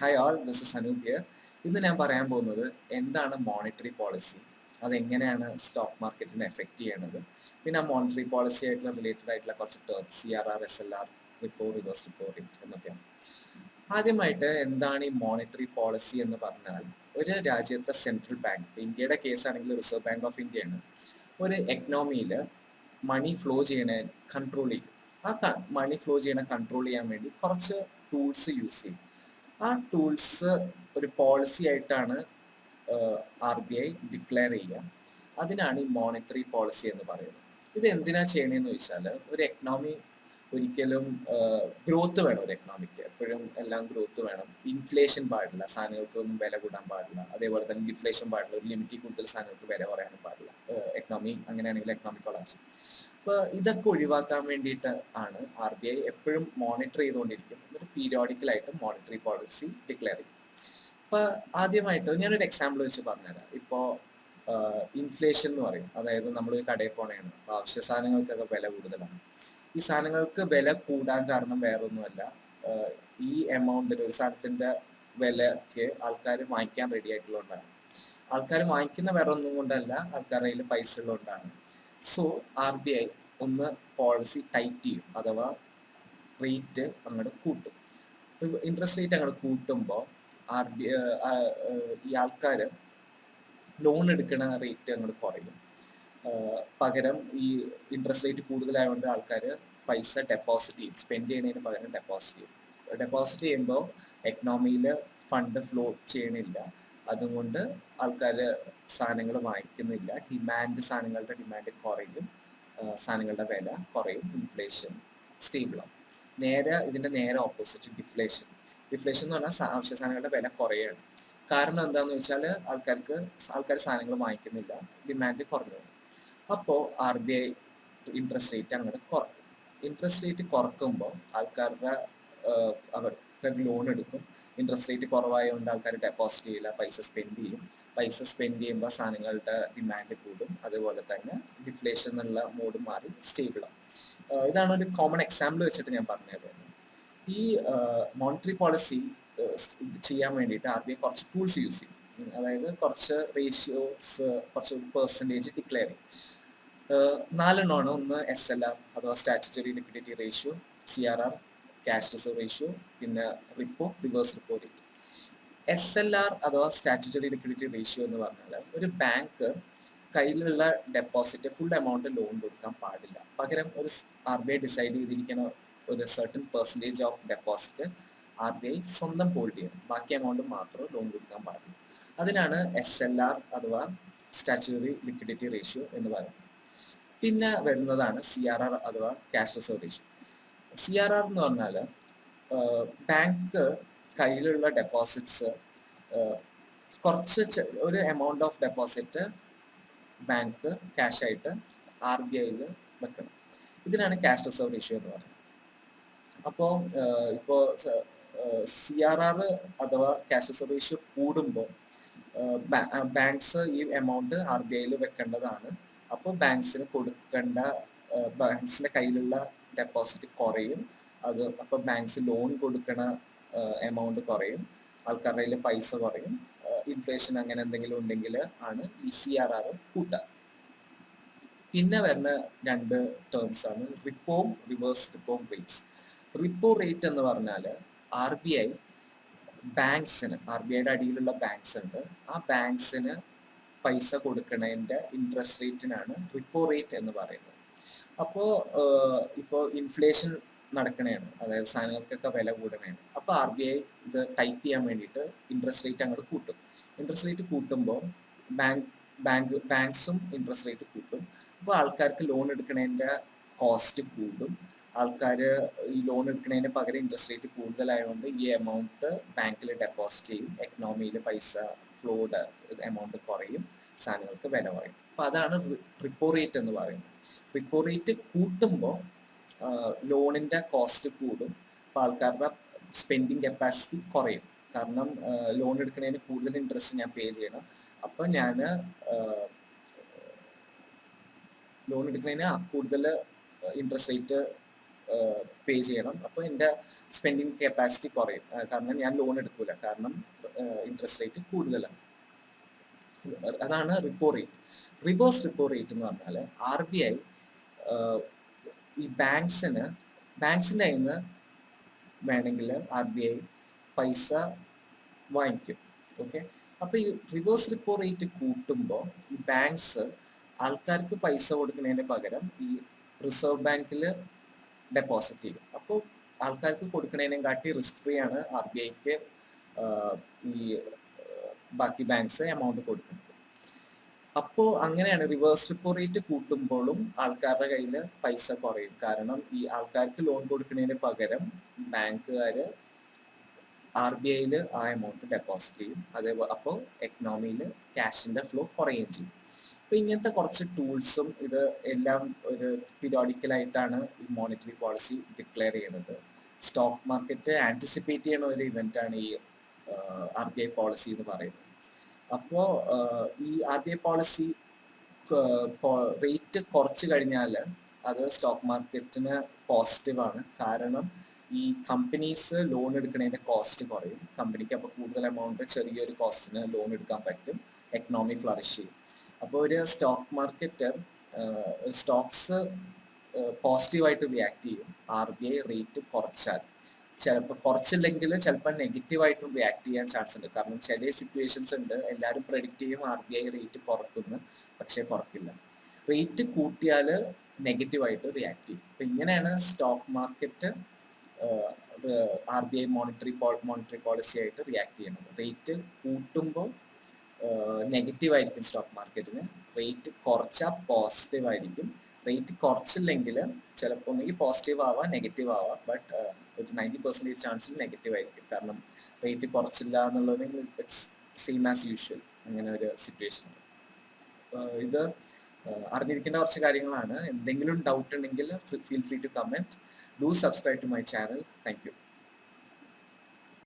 Hi all this is Anoop here ഇന്ന് ഞാൻ പറയാൻ പോകുന്നത് എന്താണ് മോണിറ്ററി പോളിസി അതെങ്ങനെയാണ് സ്റ്റോക്ക് മാർക്കറ്റിനെ എഫക്റ്റ് ചെയ്യുന്നത് പിന്നെ ആ മോണിറ്ററി പോളിസി ആയിട്ടുള്ള റിലേറ്റഡ് ആയിട്ടുള്ള കുറച്ച് terms C R R S L R repo reverse repo എന്നൊക്കെയാണ്. ആദ്യമായിട്ട് എന്താണ് ഈ മോണിറ്ററി പോളിസി എന്ന് പറഞ്ഞാൽ ഒരു രാജ്യത്തെ സെൻട്രൽ ബാങ്ക് ഇന്ത്യയുടെ കേസ് ആണെങ്കിൽ റിസർവ് ബാങ്ക് ഓഫ് ഇന്ത്യയാണ് ഒരു എക്കണോമിയിൽ മണി ഫ്ലോ ചെയ്യണ കൺട്രോൾ ചെയ്യും. ആ മണി ഫ്ലോ ചെയ്യണ കൺട്രോൾ ചെയ്യാൻ വേണ്ടി കുറച്ച് ടൂൾസ് യൂസ് ചെയ്യും. ആ ടൂൾസ് ഒരു പോളിസി ആയിട്ടാണ് ആർ ബി ഐ ഡിക്ലെയർ ചെയ്യുക. അതിനാണ് ഈ മോണിറ്ററി പോളിസി എന്ന് പറയുന്നത്. ഇത് എന്തിനാ ചെയ്യണമെന്ന് ചോദിച്ചാൽ ഒരു എക്കണോമി ഒരിക്കലും ഗ്രോത്ത് വേണം ഒരു എക്കണോമിക്ക് എപ്പോഴും എല്ലാം ഗ്രോത്ത് വേണം. ഇൻഫ്ലേഷൻ പാടില്ല. സാധനങ്ങൾക്ക് ഒന്നും വില കൂടാൻ പാടില്ല. അതേപോലെ തന്നെ ഡിഫ്ലേഷൻ പാടില്ല. ഒരു ലിമിറ്റിൽ കൂടുതൽ സാധനങ്ങൾക്ക് വില കുറയാനും പാടില്ല. എക്കണോമി അങ്ങനെയാണെങ്കിൽ എക്കണോമിക് കൊളാപ്സ് അപ്പൊ ഇതൊക്കെ ഒഴിവാക്കാൻ വേണ്ടിയിട്ട് ആണ് ആർ ബി ഐ എപ്പോഴും മോണിറ്റർ ചെയ്തുകൊണ്ടിരിക്കും എന്നിട്ട് പീരിയോഡിക്കലായിട്ട് മോണിറ്ററി പോളിസി ഡിക്ലെയർ ചെയ്യും ഇപ്പൊ ആദ്യമായിട്ട് ഞാനൊരു എക്സാമ്പിൾ വെച്ച് പറഞ്ഞുതരാം. ഇപ്പോ ഇൻഫ്ലേഷൻ എന്ന് പറയും. അതായത് നമ്മൾ കടയിൽ പോണേണ് അവശ്യ സാധനങ്ങൾക്കൊക്കെ വില കൂടുതലാണ്. ഈ സാധനങ്ങൾക്ക് വില കൂടാൻ കാരണം വേറൊന്നുമല്ല. ഈ എമൗണ്ടിൽ ഒരു സാധനത്തിന്റെ വിലക്ക് ആൾക്കാർ വാങ്ങിക്കാൻ റെഡി ആയിട്ടുള്ളതുകൊണ്ടാണ്. ആൾക്കാർ വാങ്ങിക്കുന്ന വേറെ ഒന്നും കൊണ്ടല്ല ആൾക്കാരുടെ കയ്യിൽ പൈസ ഉള്ളതുകൊണ്ടാണ്. സോ ആർ ബി ഐ ഒന്ന് പോളിസി ടൈറ്റ് ചെയ്യും. അഥവാ റേറ്റ് അങ്ങോട്ട് കൂട്ടും. ഇൻട്രസ്റ്റ് റേറ്റ് അങ്ങോട്ട് കൂട്ടുമ്പോൾ ആർ ബി ഈ ആൾക്കാർ ലോൺ എടുക്കുന്ന റേറ്റ് അങ്ങോട്ട് കുറയും. പകരം ഈ ഇൻട്രസ്റ്റ് റേറ്റ് കൂടുതലായതുകൊണ്ട് ആൾക്കാർ പൈസ ഡെപ്പോസിറ്റ് ചെയ്യും. സ്പെൻഡ് ചെയ്യുന്നതിന് പകരം ഡെപ്പോസിറ്റ് ചെയ്യും. ഡെപ്പോസിറ്റ് ചെയ്യുമ്പോൾ എക്കണോമിയിൽ ഫണ്ട് ഫ്ലോ ചെയ്യണില്ല. അതുകൊണ്ട് ആൾക്കാർ സാധനങ്ങൾ വാങ്ങിക്കുന്നില്ല. ഡിമാൻഡ് സാധനങ്ങളുടെ ഡിമാൻഡ് കുറയും. സാധനങ്ങളുടെ വില കുറയും. ഇൻഫ്ലേഷൻ സ്റ്റേബിളാവും നേരെ ഇതിന്റെ നേരെ ഓപ്പോസിറ്റ് ഡിഫ്ലേഷൻ ഡിഫ്ലേഷൻ എന്ന് പറഞ്ഞാൽ ആവശ്യ സാധനങ്ങളുടെ വില കുറയാണ്. കാരണം എന്താണെന്ന് വെച്ചാൽ ആൾക്കാർക്ക് ആൾക്കാർ സാധനങ്ങൾ വാങ്ങിക്കുന്നില്ല ഡിമാൻഡ് കുറഞ്ഞു. അപ്പോൾ R B I interest rate അങ്ങോട്ട് കുറക്കും ഇൻട്രസ്റ്റ് റേറ്റ് കുറക്കുമ്പോൾ ആൾക്കാരുടെ അവർക്ക് ലോൺ എടുക്കും. ഇൻട്രസ്റ്റ് റേറ്റ് കുറവായതുകൊണ്ട് ആൾക്കാർ ഡെപ്പോസിറ്റ് ചെയ്യില്ല പൈസ സ്പെൻഡ് ചെയ്യും. പൈസ സ്പെൻഡ് ചെയ്യുമ്പോൾ സാധനങ്ങളുടെ ഡിമാൻഡ് കൂടും. അതുപോലെ തന്നെ ഡിഫ്ലേഷൻ എന്നുള്ള മോഡ് മാറി സ്റ്റേബിൾ ആവും. ഇതാണ് ഒരു കോമൺ എക്സാമ്പിൾ വെച്ചിട്ട് ഞാൻ പറഞ്ഞത്. ഈ മോണിറ്ററി പോളിസി ചെയ്യാൻ വേണ്ടിയിട്ട് ആർ ബി ഐ കുറച്ച് ടൂൾസ് യൂസ് ചെയ്യും. അതായത് കുറച്ച് റേഷ്യോസ് കുറച്ച് പെർസെന്റേജ് ഡിക്ലെയർ ചെയ്യും. നാലെണ്ണമാണ്. ഒന്ന് എസ് എൽ ആർ അഥവാ statutory liquidity ratio C R R cash reserve ratio പിന്നെ repo reverse repo rate S L R അഥവാ സ്റ്റാറ്റുറ്ററി ലിക്വിഡിറ്റി റേഷ്യോ എന്ന് പറഞ്ഞാൽ ഒരു ബാങ്ക് കയ്യിലുള്ള ഡെപ്പോസിറ്റ് ഫുൾ എമൗണ്ട് ലോൺ കൊടുക്കാൻ പാടില്ല. പകരം ഒരു ആർ ബി ഐ ഡിസൈഡ് ചെയ്തിരിക്കുന്ന ഒരു certain percentage of deposit R B I സ്വന്തം ഹോൾഡ് ചെയ്യണം. ബാക്കി എമൗണ്ട് മാത്രം ലോൺ കൊടുക്കാൻ പാടില്ല അതിനാണ് എസ് എൽ ആർ അഥവാ സ്റ്റാച്ചുറി ലിക്വിഡിറ്റി റേഷ്യോ എന്ന് പറയുന്നത്. പിന്നെ വരുന്നതാണ് സി ആർ ആർ അഥവാ cash reserve ratio C R R എന്ന് പറഞ്ഞാൽ ബാങ്ക് കയ്യിലുള്ള ഡെപ്പോസിറ്റ്സ് കുറച്ച് ഒരു amount of deposit bank cash ആയിട്ട് ആർ ബി ഐയിൽ വെക്കണം. ഇതിനാണ് ക്യാഷ് റിസർവ് റേഷ്യോ എന്ന് പറയുന്നത്. അപ്പോൾ ഇപ്പോൾ സി ആർ ആർ അഥവാ ക്യാഷ് റിസർവ് റേഷ്യോ കൂടുമ്പോൾ ബാങ്ക്സ് ഈ എമൗണ്ട് ആർ ബി ഐയിൽ വെക്കേണ്ടതാണ്. അപ്പോൾ ബാങ്ക്സിന് കൊടുക്കേണ്ട ബാങ്ക്സിന്റെ കയ്യിലുള്ള ഡെപ്പോസിറ്റ് കുറയും. അത് അപ്പോൾ ബാങ്ക്സ് ലോൺ കൊടുക്കണ എമൗണ്ട് കുറയും. ആൾക്കാരുടെ കയ്യിൽ പൈസ കുറയും. ഇൻഫ്ലേഷൻ അങ്ങനെ എന്തെങ്കിലും ഉണ്ടെങ്കിൽ ആണ് ഈ സി ആർ ആർ കൂട്ടുക. പിന്നെ വരുന്ന രണ്ട് ടേംസ് ആണ് repo reverse repo rates repo rate എന്ന് പറഞ്ഞാൽ ആർ ബി ഐ ബാങ്ക്സിന് ആർ ബി ഐയുടെ അടിയിലുള്ള ബാങ്ക്സ് ഉണ്ട് ആ ബാങ്ക്സിന് പൈസ കൊടുക്കുന്നതിന്റെ ഇൻട്രസ്റ്റ് റേറ്റിനാണ് റിപ്പോ റേറ്റ് എന്ന് പറയുന്നത്. അപ്പോൾ ഇപ്പോൾ ഇൻഫ്ലേഷൻ നടക്കണേണ്. അതായത് സാധനങ്ങൾക്കൊക്കെ വില കൂടണേണ്. അപ്പോൾ ആർ ബി ഐ ഇത് ടൈറ്റ് ചെയ്യാൻ വേണ്ടിയിട്ട് ഇൻട്രസ്റ്റ് റേറ്റ് അങ്ങോട്ട് കൂട്ടും. ഇൻട്രസ്റ്റ് റേറ്റ് കൂട്ടുമ്പോൾ ബാങ്ക് ബാങ്ക് ബാങ്ക്സും ഇൻട്രസ്റ്റ് റേറ്റ് കൂട്ടും അപ്പോൾ ആൾക്കാർക്ക് ലോൺ എടുക്കുന്നതിന്റെ കോസ്റ്റ് കൂടും. ആൾക്കാർ ഈ ലോൺ എടുക്കുന്നതിന് പകരം ഇൻട്രസ്റ്റ് റേറ്റ് കൂടുതലായതുകൊണ്ട് ഈ എമൗണ്ട് ബാങ്കിൽ ഡെപ്പോസിറ്റ് ചെയ്യും. എക്കണോമിയിൽ പൈസ ഫ്ലോഡ് എമൗണ്ട് കുറയും. സാധനങ്ങൾക്ക് വില കുറയും. അപ്പോൾ അതാണ് റിപ്പോ റേറ്റ് എന്ന് പറയുന്നത്. റിപ്പോ റേറ്റ് കൂട്ടുമ്പോൾ ലോണിന്റെ കോസ്റ്റ് കൂടും. അപ്പോൾ ആൾക്കാരുടെ സ്പെൻഡിങ് കപ്പാസിറ്റി കുറയും. കാരണം ലോൺ എടുക്കുന്നതിന് കൂടുതൽ ഇൻട്രസ്റ്റ് ഞാൻ പേ ചെയ്യണം. അപ്പൊ ഞാൻ ലോൺ എടുക്കുന്നതിന് കൂടുതൽ ഇൻട്രസ്റ്റ് റേറ്റ് പേ ചെയ്യണം. അപ്പോൾ എന്റെ സ്പെൻഡിങ് കപ്പാസിറ്റി കുറയും. കാരണം ഞാൻ ലോൺ എടുക്കൂല. കാരണം ഇൻട്രസ്റ്റ് റേറ്റ് കൂടുതലാണ്. അതാണ് repo rate reverse repo rate എന്ന് പറഞ്ഞാൽ ആർ ബി ഐ ഈ ബാങ്ക്സിന് ബാങ്ക്സിന്റെ കയ്യിൽ നിന്ന് വേണമെങ്കിൽ ആർ ബി ഐ പൈസ വാങ്ങിക്കും. ഓക്കെ അപ്പൊ ഈ റിവേഴ്സ് റിപ്പോ റേറ്റ് കൂട്ടുമ്പോൾ ഈ ബാങ്ക്സ് ആൾക്കാർക്ക് പൈസ കൊടുക്കുന്നതിന് പകരം ഈ റിസർവ് ബാങ്കിൽ ഡെപ്പോസിറ്റ് ചെയ്യും. അപ്പോൾ ആൾക്കാർക്ക് കൊടുക്കുന്നതിനെ കാട്ടി റിസ്ക് ഫ്രീ ആണ് ആർ ബി ഐക്ക് ഈ ബാക്കി ബാങ്ക്സ് എമൗണ്ട് കൊടുക്കുന്നത്. അപ്പോൾ അങ്ങനെയാണ് റിവേഴ്സ് റിപ്പോ റേറ്റ് കൂട്ടുമ്പോഴും ആൾക്കാരുടെ കയ്യിൽ പൈസ കുറയും. കാരണം ഈ ആൾക്കാർക്ക് ലോൺ കൊടുക്കുന്നതിന് പകരം ബാങ്കുകാർ ആർ ബി ഐയിൽ ആ എമൗണ്ട് ഡെപ്പോസിറ്റ് ചെയ്യും. അതേപോലെ അപ്പോൾ എക്കണോമിയിൽ ക്യാഷിന്റെ ഫ്ലോ കുറയുകയും ചെയ്യും. അപ്പോൾ ഇങ്ങനത്തെ കുറച്ച് ടൂൾസും ഇത് എല്ലാം ഒരു പിരിയോഡിക്കലായിട്ടാണ് ഈ മോണിറ്ററി പോളിസി ഡിക്ലെയർ ചെയ്യുന്നത്. സ്റ്റോക്ക് മാർക്കറ്റ് ആന്റിസിപ്പേറ്റ് ചെയ്യുന്ന ഒരു ഇവന്റാണ് ഈ ആർ ബി ഐ പോളിസി എന്ന് പറയുന്നത്. അപ്പോൾ ഈ R B I policy rate കുറച്ച് കഴിഞ്ഞാൽ അത് സ്റ്റോക്ക് മാർക്കറ്റിന് പോസിറ്റീവാണ് കാരണം ഈ കമ്പനീസ് ലോൺ എടുക്കുന്നതിന്റെ കോസ്റ്റ് കുറയും. കമ്പനിക്ക് അപ്പോൾ കൂടുതൽ എമൗണ്ട് ചെറിയൊരു കോസ്റ്റിന് ലോൺ എടുക്കാൻ പറ്റും. എക്കണോമി ഫ്ലറിഷ് ചെയ്യും. അപ്പോൾ ഒരു സ്റ്റോക്ക് മാർക്കറ്റ് സ്റ്റോക്സ് പോസിറ്റീവായിട്ട് റിയാക്ട് ചെയ്യും. ആർ ബി ഐ റേറ്റ് കുറച്ചാൽ. ചിലപ്പോൾ കുറച്ചില്ലെങ്കിൽ ചിലപ്പോൾ നെഗറ്റീവായിട്ടും റിയാക്ട് ചെയ്യാൻ ചാൻസ് ഉണ്ട്. കാരണം ചില സിറ്റുവേഷൻസ് ഉണ്ട്. എല്ലാവരും പ്രെഡിക്റ്റ് ചെയ്യും ആർ ബി ഐ റേറ്റ് കുറക്കുന്നു പക്ഷേ കുറക്കില്ല. റേറ്റ് കൂട്ടിയാൽ നെഗറ്റീവായിട്ട് റിയാക്ട് ചെയ്യും. അപ്പം ഇങ്ങനെയാണ് stock market R B I monetary monetary policy ആയിട്ട് റിയാക്ട് ചെയ്യുന്നത് റേറ്റ് കൂട്ടുമ്പോൾ നെഗറ്റീവ് ആയിരിക്കും സ്റ്റോക്ക് മാർക്കറ്റിന് റേറ്റ് കുറച്ചാൽ പോസിറ്റീവ് ആയിരിക്കും. റേറ്റ് കുറച്ചില്ലെങ്കിൽ ചിലപ്പോൾ ഒന്നെങ്കിൽ പോസിറ്റീവ് ആവാം നെഗറ്റീവ് ആവാം ബട്ട് ഒരു നയന്റി പെർസെന്റേജ് ചാൻസിൽ നെഗറ്റീവ് ആയിരിക്കും. കാരണം റേറ്റ് കുറച്ചില്ല എന്നുള്ളത് ഇറ്റ്സ് സെയിം ആസ് യൂഷ്വൽ അങ്ങനെ ഒരു സിറ്റുവേഷൻ ഇത് അറിഞ്ഞിരിക്കേണ്ട കുറച്ച് കാര്യങ്ങളാണ്. എന്തെങ്കിലും ഡൗട്ട് ഉണ്ടെങ്കിൽ feel free to comment do subscribe to my channel. Thank you.